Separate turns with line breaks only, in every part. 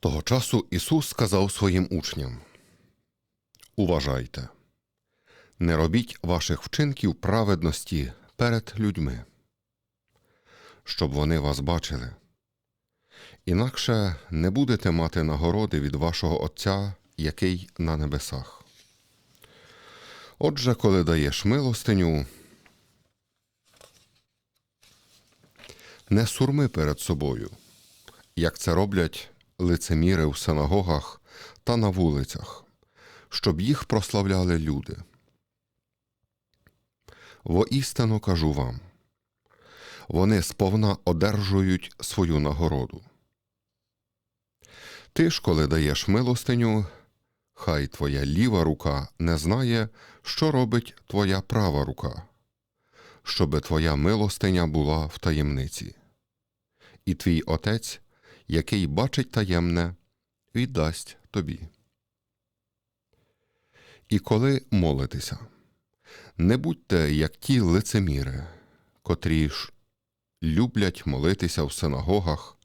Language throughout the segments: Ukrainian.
Того часу Ісус сказав своїм учням: Уважайте, не робіть ваших вчинків праведності перед людьми, щоб вони вас бачили. Інакше не будете мати нагороди від вашого Отця, який на небесах. Отже, коли даєш милостиню, не сурми перед собою, як це роблять лицеміри в синагогах та на вулицях, щоб їх прославляли люди. Воістину кажу вам, вони сповна одержують свою нагороду. Ти ж, коли даєш милостиню, хай твоя ліва рука не знає, що робить твоя права рука, щоби твоя милостиня була в таємниці. І твій отець, який бачить таємне, віддасть тобі. І коли молитеся, не будьте як ті лицеміри, котрі ж люблять молитися в синагогах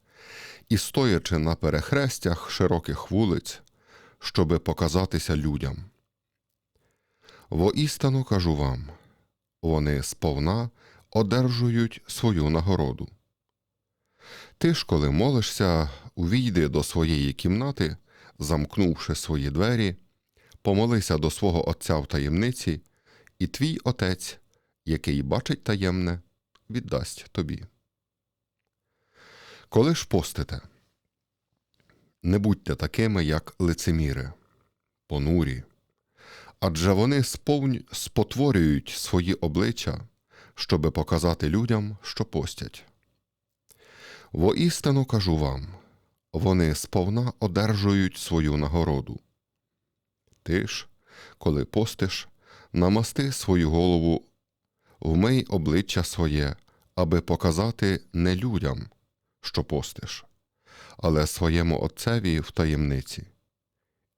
і стоячи на перехрестях широких вулиць, щоби показатися людям. Воістину кажу вам, вони сповна одержують свою нагороду. Ти ж, коли молишся, увійди до своєї кімнати, замкнувши свої двері, помолися до свого Отця в таємниці, і твій Отець, який бачить таємне, віддасть тобі. Коли ж постите, не будьте такими, як лицеміри, понурі, адже вони сповнь спотворюють свої обличчя, щоби показати людям, що постять. Воістину кажу вам, вони сповна одержують свою нагороду. Ти ж, коли постиш, намасти свою голову, вмий обличчя своє, аби показати не людям, що постиш, але своєму Отцеві в таємниці.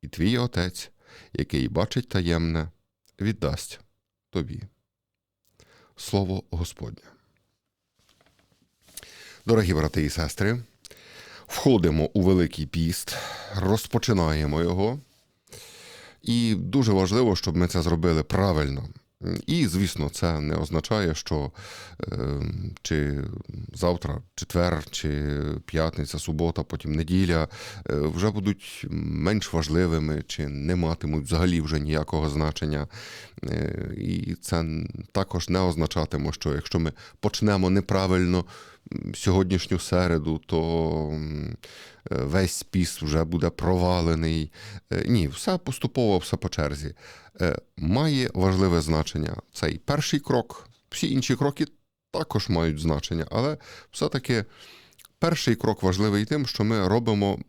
І твій Отець, який бачить таємне, віддасть тобі. Слово Господнє. Дорогі брати і сестри, входимо у Великий піст, розпочинаємо його. І дуже важливо, щоб ми це зробили правильно. І, звісно, це не означає, що е, чи завтра четвер, чи п'ятниця, субота, потім неділя е, вже будуть менш важливими, чи не матимуть взагалі вже ніякого значення. Е, і це також не означатиме, що якщо ми почнемо неправильно сьогоднішню середу, то весь піст вже буде провалений. Ні, все поступово, все по черзі. Має важливе значення цей перший крок, всі інші кроки також мають значення, але все-таки. Перший крок важливий тим, що ми робимо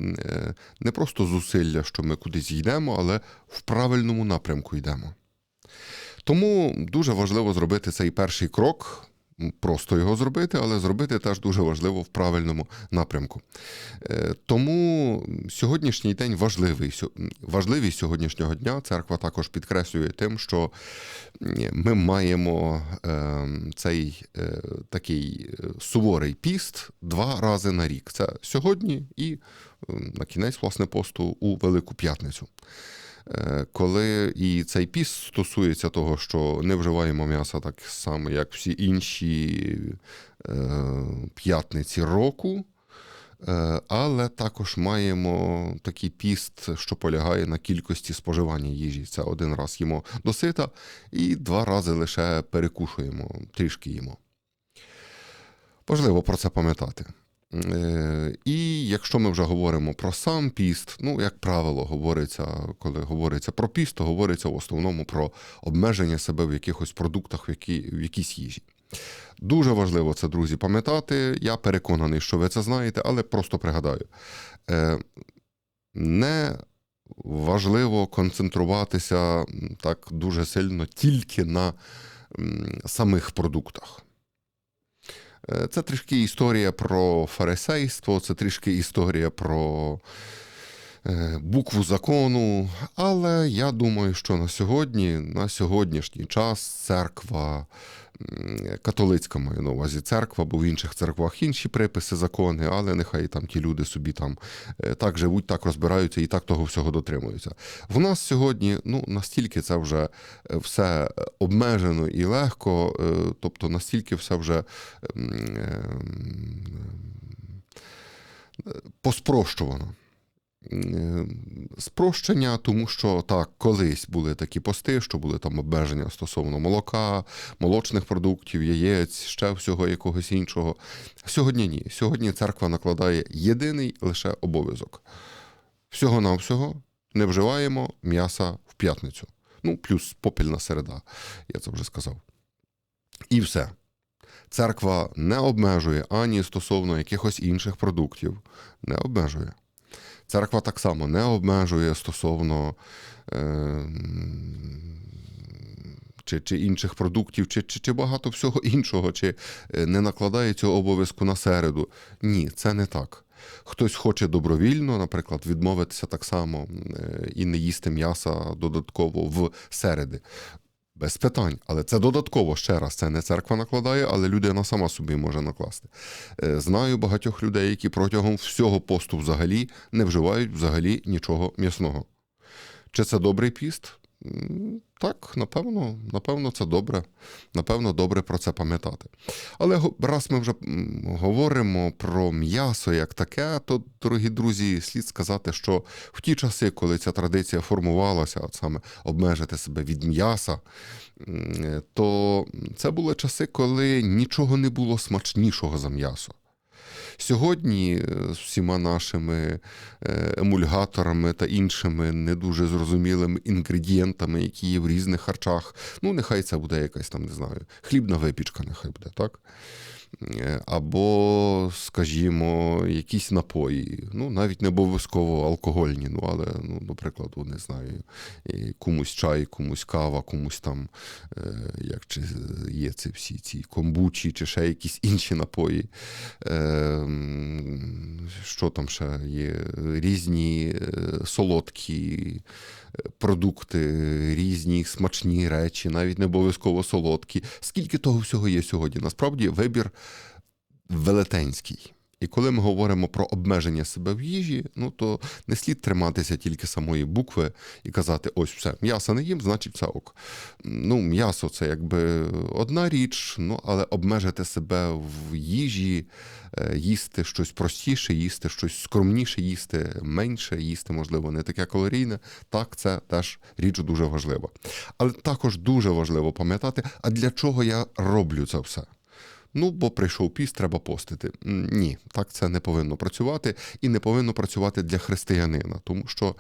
не просто зусилля, що ми кудись йдемо, але в правильному напрямку йдемо. Тому дуже важливо зробити цей перший крок, просто його зробити, але зробити теж дуже важливо в правильному напрямку. Е, тому сьогоднішній день важливий. Важливість сьогоднішнього дня церква також підкреслює тим, що ми маємо е, цей е, такий суворий піст два рази на рік. Це сьогодні і на кінець власне посту у Велику П'ятницю. Е, коли і цей піс стосується того, що не вживаємо м'яса так само, як всі інші е, п'ятниці року. Е, але також маємо такий піст, що полягає на кількості споживання їжі. Це один раз їмо досита, і два рази лише перекушуємо, трішки їмо. Важливо про це пам'ятати. Е, і якщо ми вже говоримо про сам піст, ну, як правило, говориться, коли говориться про піст, то говориться в основному про обмеження себе в якихось продуктах, в, які, в якійсь їжі. Дуже важливо це, друзі, пам'ятати. Я переконаний, що ви це знаєте, але просто пригадаю. Е, не важливо концентруватися так дуже сильно тільки на самих продуктах. Е, це трішки історія про фарисейство, це трішки історія про букву закону. Але я думаю, що на сьогодні, на сьогоднішній час церква. Католицька маю на увазі церква, бо в інших церквах інші приписи, закони, але нехай там ті люди собі там е, так живуть, так розбираються і так того всього дотримуються. В нас сьогодні ну настільки це вже е, все обмежено і легко, е, тобто настільки все вже м, е, м, поспрощувано. Е, Спрощення, тому що так, колись були такі пости, що були там обмеження стосовно молока, молочних продуктів, яєць, ще всього якогось іншого. Сьогодні ні. Сьогодні церква накладає єдиний лише обов'язок. Всього-навсього не вживаємо м'яса в п'ятницю. Ну, плюс попільна середа, я це вже сказав. І все. Церква не обмежує ані стосовно якихось інших продуктів, не обмежує. Церква так само не обмежує стосовно е, чи, чи інших продуктів, чи, чи, чи багато всього іншого, чи е, не накладає цього обов'язку на середу. Ні, це не так. Хтось хоче добровільно, наприклад, відмовитися так само е, і не їсти м'яса додатково в середи. Без питань, але це додатково ще раз. Це не церква накладає, але людина сама собі може накласти. Е, Знаю багатьох людей, які протягом всього посту взагалі не вживають взагалі нічого м'ясного. Чи це добрий піст? Так, напевно, напевно, це добре. Напевно, добре про це пам'ятати. Але раз ми вже говоримо про м'ясо як таке, то, дорогі друзі, слід сказати, що в ті часи, коли ця традиція формувалася, от саме обмежити себе від м'яса, то це були часи, коли нічого не було смачнішого за м'ясо. Сьогодні е, з всіма нашими е, емульгаторами та іншими не дуже зрозумілими інгредієнтами, які є в різних харчах, ну нехай це буде якась там, не знаю, хлібна випічка, нехай буде, так? Е, Або, скажімо, якісь напої, ну навіть не обов'язково алкогольні, ну але, ну, до не знаю, комусь чай, комусь кава, комусь там, е, як чи є це всі ці комбучі, чи ще якісь інші напої. Е, Що там ще є? Різні солодкі продукти, різні смачні речі, навіть не обов'язково солодкі. Скільки того всього є сьогодні? Насправді вибір велетенський. І коли ми говоримо про обмеження себе в їжі, ну то не слід триматися тільки самої букви і казати: ось все, м'ясо не їм, значить це ок. Ну, м'ясо це якби одна річ, ну але обмежити себе в їжі, е, їсти щось простіше, їсти щось скромніше, їсти менше, їсти, можливо, не таке калорійне. Так, це теж річ дуже важлива. Але також дуже важливо пам'ятати, а для чого я роблю це все. Ну, бо прийшов піст, треба постити. Ні, так це не повинно працювати і не повинно працювати для християнина, тому що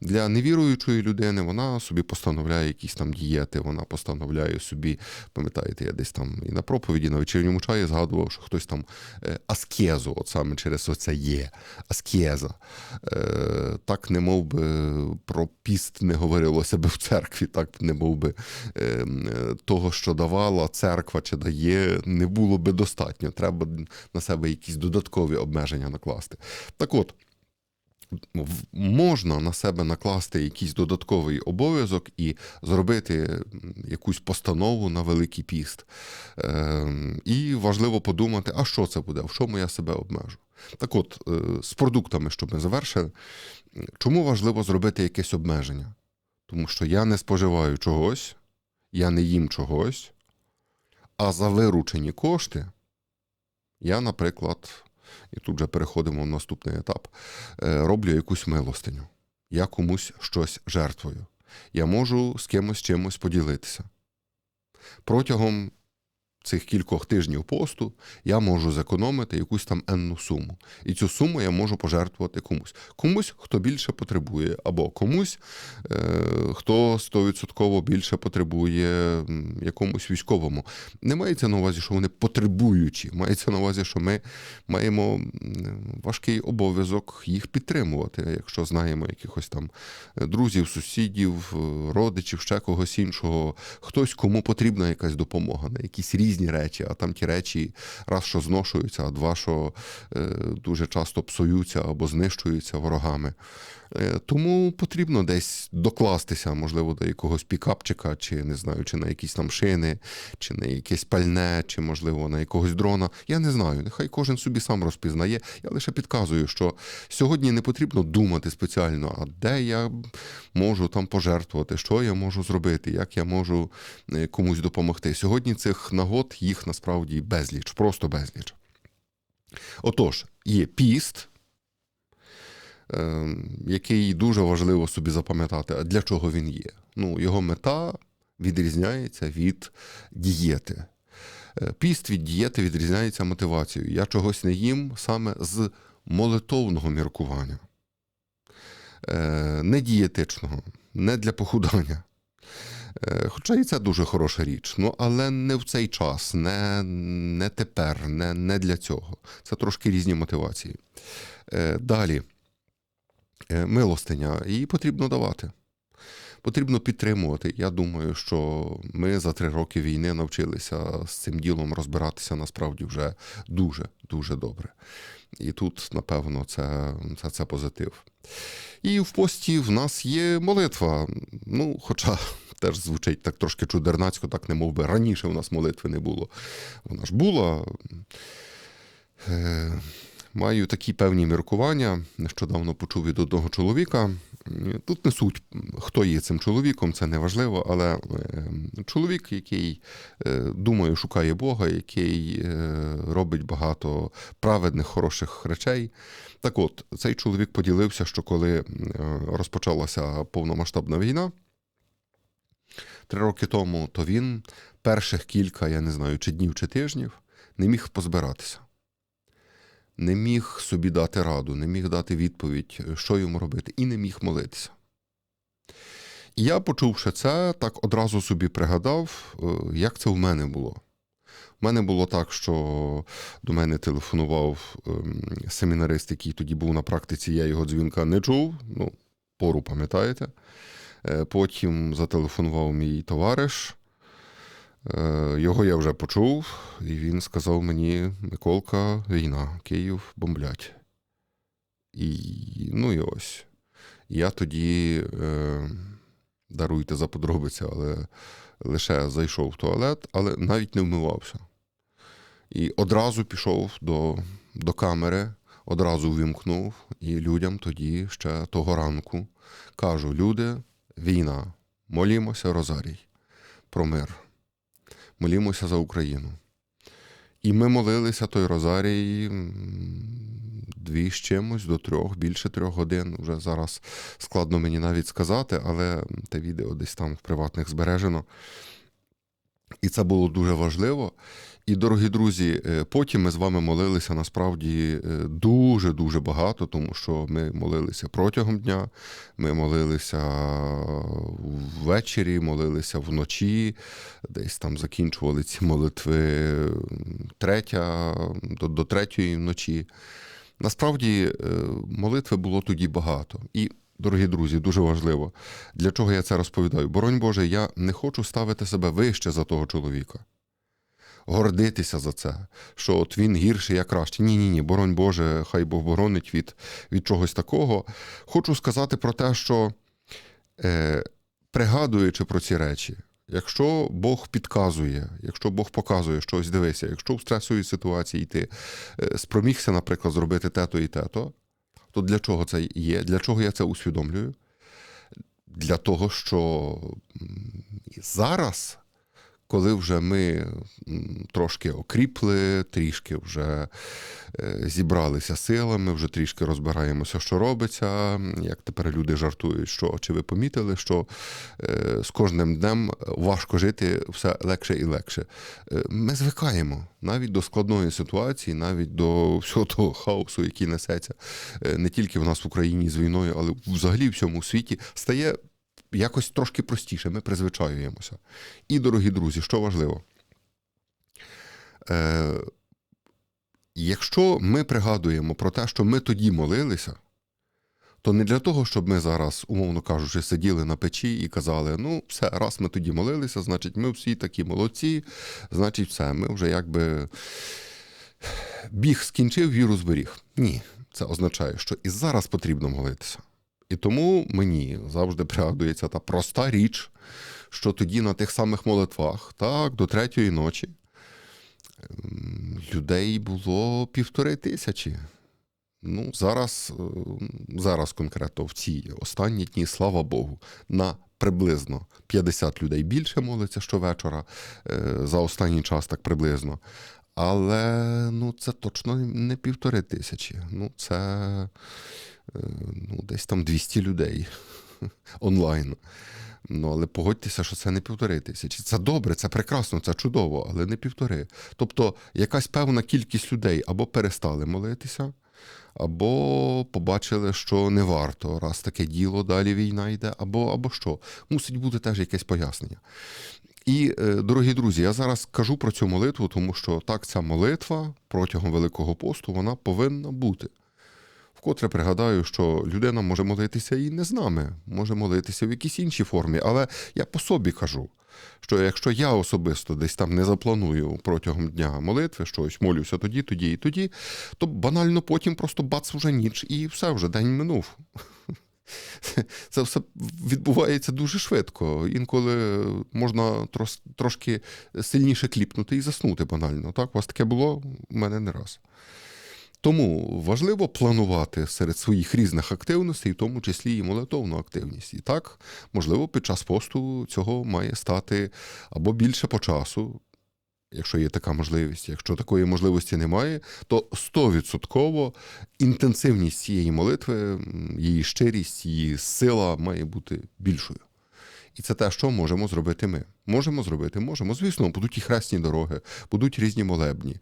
для невіруючої людини вона собі постановляє якісь там дієти, вона постановляє собі, пам'ятаєте, я десь там і на проповіді, на вечірньому чаї згадував, що хтось там е, аскезу, от саме через оце є, аскеза. Е, Так, не мов би про піст не говорилося би в церкві, так не мов би е, е, того, що давала церква чи дає, не було би достатньо. Треба на себе якісь додаткові обмеження накласти. Так от. Можна на себе накласти якийсь додатковий обов'язок і зробити якусь постанову на Великий піст. Ем, І важливо подумати, а що це буде, в чому я себе обмежу. Так от, е, з продуктами, щоб ми завершили, чому важливо зробити якесь обмеження? Тому що я не споживаю чогось, я не їм чогось, а за виручені кошти я, наприклад, і тут вже переходимо в наступний етап, е, роблю якусь милостиню. Я комусь щось жертвую. Я можу з кимось чимось поділитися. Протягом цих кількох тижнів посту я можу зекономити якусь там енну суму. І цю суму я можу пожертвувати комусь. Комусь, хто більше потребує, або комусь, е, хто стовідсотково більше потребує якомусь військовому. Не мається на увазі, що вони потребуючі. Мається на увазі, що ми маємо важкий обов'язок їх підтримувати, якщо знаємо якихось там е, друзів, сусідів, е, родичів, ще когось іншого, хтось, кому потрібна якась допомога на якісь різні різні речі, а там ті речі раз що зношуються, а два, що е, дуже часто псуються або знищуються ворогами. Е, Тому потрібно десь докластися, можливо, до якогось пікапчика, чи не знаю, чи на якісь там шини, чи на якесь пальне, чи, можливо, на якогось дрона. Я не знаю. Нехай кожен собі сам розпізнає. Я лише підказую, що сьогодні не потрібно думати спеціально, а де я можу там пожертвувати, що я можу зробити, як я можу е, комусь допомогти. Сьогодні цих нагод їх насправді безліч, просто безліч. Отож, є піст, е, який дуже важливо собі запам'ятати, а для чого він є. Ну, його мета відрізняється від дієти. Е, Піст від дієти відрізняється мотивацією. Я чогось не їм саме з молитовного міркування, Е, не дієтичного, не для похудання. Е, Хоча і це дуже хороша річ, ну але не в цей час, не, не тепер, не, не для цього. Це трошки різні мотивації. Е, Далі, Е, милостиня, її потрібно давати. Потрібно підтримувати. Я думаю, що ми за три роки війни навчилися з цим ділом розбиратися насправді вже дуже дуже добре. І тут, напевно, це, це, це позитив. І в пості в нас є молитва. Ну, хоча теж звучить так трошки чудернацько, так не мов би раніше у нас молитви не було. Вона ж була. Е, Маю такі певні міркування. Нещодавно почув від одного чоловіка. Тут не суть, хто є цим чоловіком, це не важливо, але е, чоловік, який, е, думаю, шукає Бога, який робить багато праведних, хороших речей. Так от, цей чоловік поділився, що коли розпочалася повномасштабна війна, три роки тому, то він перших кілька, я не знаю, чи днів, чи тижнів не міг позбиратися не міг собі дати раду, не міг дати відповідь, що йому робити, і не міг молитися. І я, почувши це, так одразу собі пригадав, е, як це в мене було. У мене було так, що до мене телефонував ем, семінарист, який тоді був на практиці, я його дзвінка не чув, ну, пору пам'ятаєте. Е, Потім зателефонував мій товариш. Е, Його я вже почув, і він сказав мені: Миколка, війна, Київ бомблять. І ну і ось. Я тоді, е, даруйте за подробиці, але лише зайшов в туалет, але навіть не вмивався. І одразу пішов до, до камери, одразу вимкнув, і людям тоді ще того ранку кажу: люди, війна, молімося, Розарій, про мир молімося за Україну. І ми молилися той Розарій дві з чимось до трьох, більше трьох годин. Вже зараз складно мені навіть сказати, але те відео десь там в приватних збережено. І це було дуже важливо. І, дорогі друзі, е, потім ми з вами молилися насправді дуже-дуже багато, тому що ми молилися протягом дня, ми молилися ввечері, молилися вночі, десь там закінчували ці молитви третя, до, до третьої вночі. Насправді е, молитви було тоді багато. І Дорогі друзі, дуже важливо. Для чого я це розповідаю? Боронь Боже, я не хочу ставити себе вище за того чоловіка. Гордитися за це, що от він гірший, я краще. Ні, ні, ні, боронь Боже, хай Бог боронить від, від чогось такого. Хочу сказати про те, що е, пригадуючи про ці речі, якщо Бог підказує, якщо Бог показує щось, дивися, якщо в стресовій ситуації ти е, спромігся, наприклад, зробити те-то і те-то, то для чого це є? Для чого я це усвідомлюю? Для того, що зараз, коли вже ми трошки окріпли, трішки вже е, зібралися силами, вже трішки розбираємося, що робиться. Як тепер люди жартують, що чи ви помітили, що е, з кожним днем важко жити все легше і легше. Е, Ми звикаємо навіть до складної ситуації, навіть до всього того хаосу, який несеться не тільки в нас в Україні з війною, але взагалі в всьому світі, стає якось трошки простіше. Ми призвичаюємося. І, дорогі друзі, що важливо. Е, Якщо ми пригадуємо про те, що ми тоді молилися, то не для того, щоб ми зараз, умовно кажучи, сиділи на печі і казали: ну, все, раз ми тоді молилися, значить, ми всі такі молодці, значить, все, ми вже якби біг скінчив, віру зберіг. Ні, це означає, що і зараз потрібно молитися. І тому мені завжди пригадується та проста річ, що тоді на тих самих молитвах, так, до третьої ночі, ем, людей було півтори тисячі. Ну, зараз, е, зараз конкретно в ці останні дні, слава Богу, на приблизно 50 людей більше молиться щовечора е, за останній час, так приблизно. Але ну, це точно не півтори тисячі. Ну, це ну, десь там 200 людей онлайн. Ну, але погодьтеся, що це не півтори тисячі. Це добре, це прекрасно, це чудово, але не півтори. Тобто якась певна кількість людей або перестали молитися, або побачили, що не варто, раз таке діло, далі війна йде, або, або що. Мусить бути теж якесь пояснення. І, е, дорогі друзі, я зараз кажу про цю молитву, тому що так, ця молитва протягом Великого посту вона повинна бути. Вкотре пригадаю, що людина може молитися і не з нами, може молитися в якійсь іншій формі. Але я по собі кажу, що якщо я особисто десь там не запланую протягом дня молитви, щось молюся тоді, тоді і тоді, то банально потім просто бац вже ніч, і все вже день минув. Це все відбувається дуже швидко. Інколи можна трошки сильніше кліпнути і заснути банально. Так, у вас таке було у мене не раз. Тому важливо планувати серед своїх різних активностей, в тому числі і молитовну активність. І так, можливо, під час посту цього має стати або більше по часу, якщо є така можливість. Якщо такої можливості немає, то 100% інтенсивність цієї молитви, її щирість, її сила має бути більшою. І це те, що можемо зробити ми. Можемо зробити, можемо. Звісно, будуть і хресні дороги, будуть різні молебні.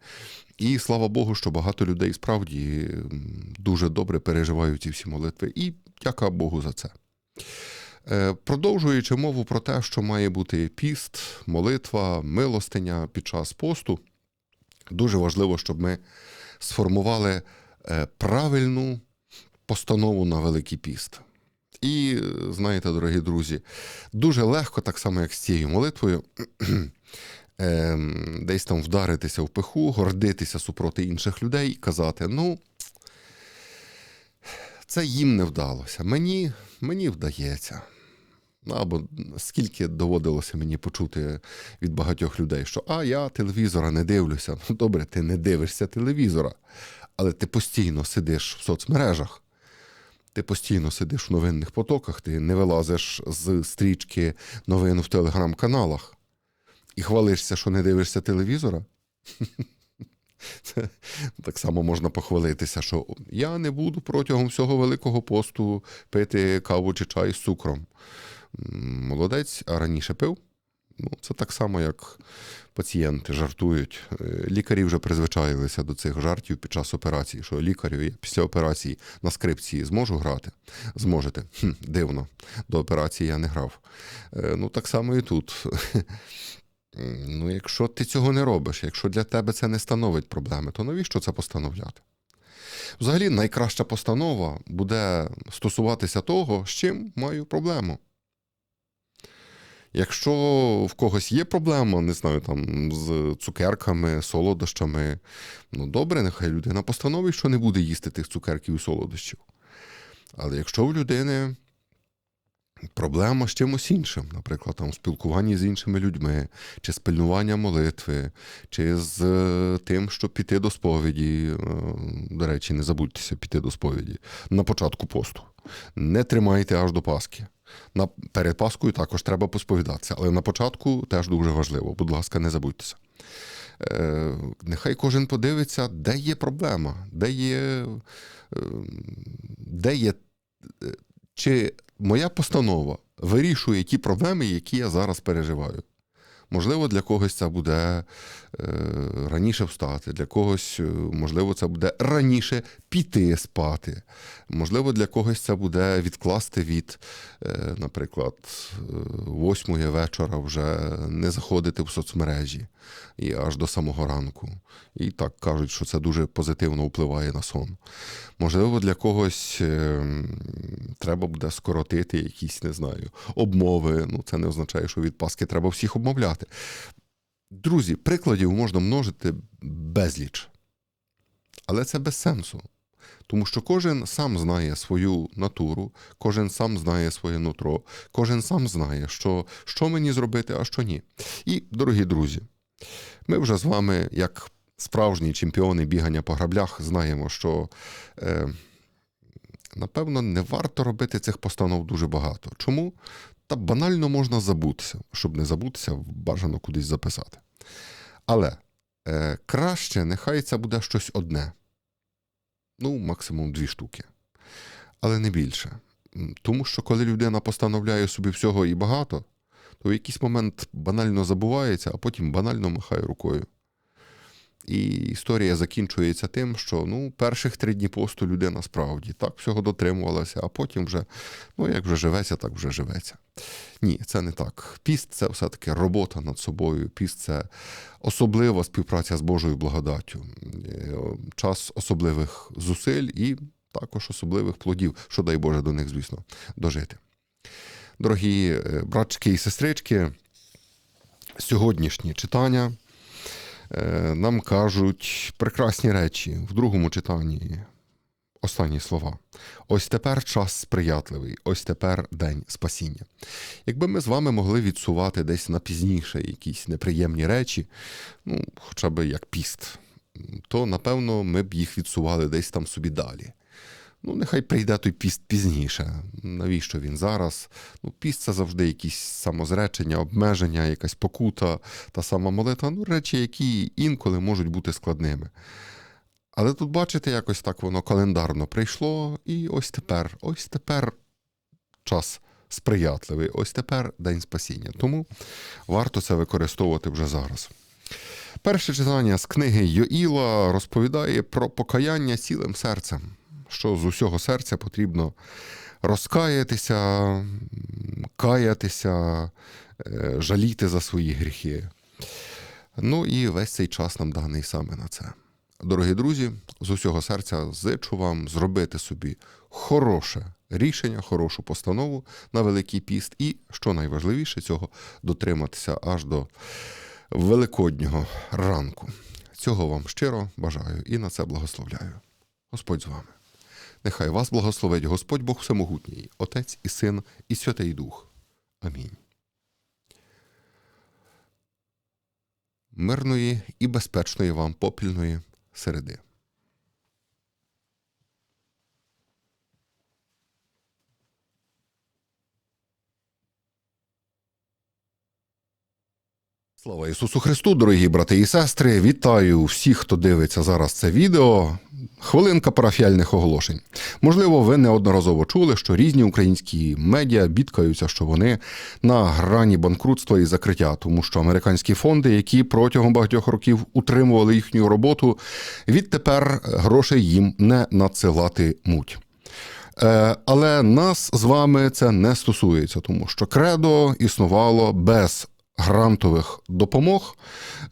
І слава Богу, що багато людей справді дуже добре переживають ці всі молитви. І дяка Богу за це. Е, Продовжуючи мову про те, що має бути піст, молитва, милостиня під час посту, дуже важливо, щоб ми сформували е, правильну постанову на Великий піст. І знаєте, дорогі друзі, дуже легко, так само як з цією молитвою, ем, десь там вдаритися в пиху, гордитися супроти інших людей і казати: ну, це їм не вдалося. Мені, мені вдається. Або скільки доводилося мені почути від багатьох людей, що а я телевізора не дивлюся. Ну добре, ти не дивишся телевізора, але ти постійно сидиш в соцмережах. Ти постійно сидиш в новинних потоках, ти не вилазиш з стрічки новин в телеграм-каналах і хвалишся, що не дивишся телевізора. Так само можна похвалитися, що я не буду протягом всього Великого посту пити каву чи чай з цукром. Молодець, а раніше пив. Ну, це так само, як пацієнти жартують. Е, Лікарі вже призвичаїлися до цих жартів під час операції, що лікарю я після операції на скрипці зможу грати? Зможете. Хм, дивно. До операції я не грав. Е, Ну, так само і тут. Ну, якщо ти цього не робиш, якщо для тебе це не становить проблеми, то навіщо це постановляти? Взагалі, найкраща постанова буде стосуватися того, з чим маю проблему. Якщо в когось є проблема, не знаю, там з цукерками, солодощами, ну добре, нехай людина постановить, що не буде їсти тих цукерків і солодощів. Але якщо в людини проблема з чимось іншим, наприклад, там в спілкуванні з іншими людьми, чи з молитви, чи з е, тим, щоб піти до сповіді. е, До речі, не забудьтеся піти до сповіді на початку посту. Не тримайте аж до Пасхи. На, перед Паскою також треба посповідатися, але на початку теж дуже важливо. Будь ласка, не забудьтеся. Е, нехай кожен подивиться, де є проблема, де є, е, де є е, чи моя постанова вирішує ті проблеми, які я зараз переживаю. Можливо, для когось це буде раніше встати, для когось, можливо, це буде раніше піти спати. Можливо, для когось це буде відкласти від, е, наприклад, е, восьмої вечора вже не заходити в соцмережі і аж до самого ранку. І так кажуть, що це дуже позитивно впливає на сон. Можливо, для когось е, треба буде скоротити якісь, не знаю, обмови. Ну, це не означає, що від Паски треба всіх обмовляти. Друзі, прикладів можна множити безліч. Але це без сенсу. Тому що кожен сам знає свою натуру, кожен сам знає своє нутро, кожен сам знає, що, що мені зробити, а що ні. І, дорогі друзі, ми вже з вами, як справжні чемпіони бігання по граблях, знаємо, що е, напевно не варто робити цих постанов дуже багато. Чому? Та банально можна забутися. Щоб не забутися, бажано кудись записати. Але е, краще, нехай це буде щось одне. Ну, максимум дві штуки. Але не більше. Тому що коли людина постановляє собі всього і багато, то в якийсь момент банально забувається, а потім банально махає рукою. І історія закінчується тим, що ну, перших три дні посту людина справді так всього дотримувалася, а потім вже, ну як вже живеться, так вже живеться. Ні, це не так. Піст це все-таки робота над собою. Піст це особлива співпраця з Божою благодаттю, Е, час особливих зусиль і також особливих плодів, що дай Боже до них, звісно, дожити. Дорогі е, братчики і сестрички, сьогоднішні читання е, нам кажуть прекрасні речі в другому читанні. Останні слова. Ось тепер час сприятливий, ось тепер день спасіння. Якби ми з вами могли відсувати десь на пізніше якісь неприємні речі, ну, хоча б як піст, то напевно ми б їх відсували десь там собі далі. Ну, нехай прийде той піст пізніше. Навіщо він зараз? Ну, піст це завжди якісь самозречення, обмеження, якась покута, та сама молитва. Ну, речі, які інколи можуть бути складними. Але тут, бачите, якось так воно календарно прийшло, і ось тепер, ось тепер час сприятливий, ось тепер день спасіння. Тому варто це використовувати вже зараз. Перше читання з книги Йоїла розповідає про покаяння цілим серцем, що з усього серця потрібно розкаятися, каятися, е, жаліти за свої гріхи. Ну і весь цей час нам даний саме на це. Дорогі друзі, з усього серця зичу вам зробити собі хороше рішення, хорошу постанову на Великий піст і, що найважливіше, цього дотриматися аж до великоднього ранку. Цього вам щиро бажаю і на це благословляю. Господь з вами. Нехай вас благословить Господь Бог Всемогутній, Отець і Син, і Святий Дух. Амінь. Мирної і безпечної вам попільної середи. Слава Ісусу Христу, дорогі брати і сестри! Вітаю всіх, хто дивиться зараз це відео. Хвилинка парафіальних оголошень. Можливо, ви неодноразово чули, що різні українські медіа бідкаються, що вони на грані банкрутства і закриття, тому що американські фонди, які протягом багатьох років утримували їхню роботу, відтепер грошей їм не надсилатимуть. Е, Але нас з вами це не стосується, тому що кредо існувало без грантових допомог,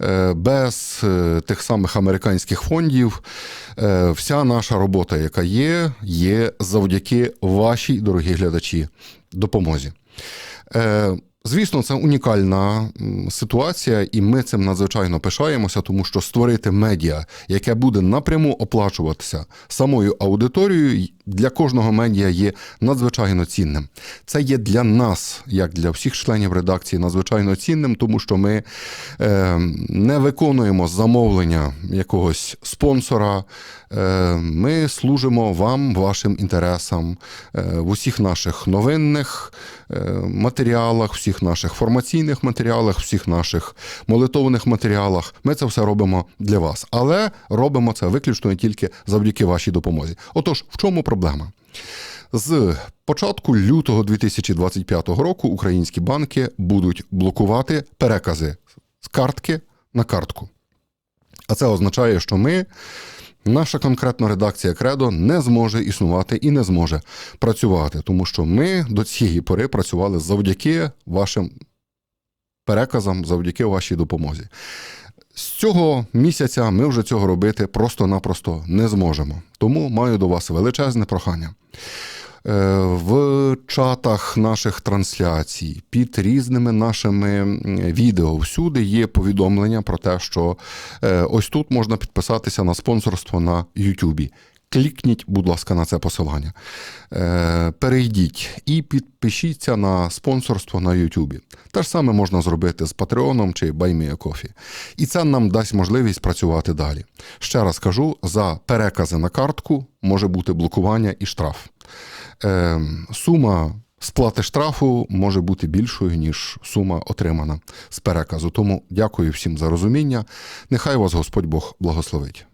е, без е, тих самих американських фондів. Е, Вся наша робота, яка є, є завдяки вашій, дорогі глядачі, допомозі. Звісно, це унікальна ситуація, і ми цим надзвичайно пишаємося, тому що створити медіа, яке буде напряму оплачуватися самою аудиторією, для кожного медіа є надзвичайно цінним. Це є для нас, як для всіх членів редакції, надзвичайно цінним, тому що ми е, не виконуємо замовлення якогось спонсора. Е, ми служимо вам, вашим інтересам е, в усіх наших новинних е, матеріалах, всіх наших формаційних матеріалах, всіх наших молитовних матеріалах. Ми це все робимо для вас, але робимо це виключно і тільки завдяки вашій допомозі. Отож, в чому проблема? З початку лютого 2025 року українські банки будуть блокувати перекази з картки на картку. А це означає, що ми наша конкретна редакція Кредо не зможе існувати і не зможе працювати, тому що ми до цієї пори працювали завдяки вашим переказам, завдяки вашій допомозі. З цього місяця ми вже цього робити просто-напросто не зможемо. Тому маю до вас величезне прохання. Е, В чатах наших трансляцій під різними нашими відео всюди є повідомлення про те, що е, ось тут можна підписатися на спонсорство на Ютубі. Клікніть, будь ласка, на це посилання. Е, Перейдіть і підпишіться на спонсорство на Ютубі. Те ж саме можна зробити з Патреоном чи BuyMeACoffee. І це нам дасть можливість працювати далі. Ще раз кажу: за перекази на картку може бути блокування і штраф. Е, Сума сплати штрафу може бути більшою, ніж сума отримана з переказу. Тому дякую всім за розуміння. Нехай вас Господь Бог благословить.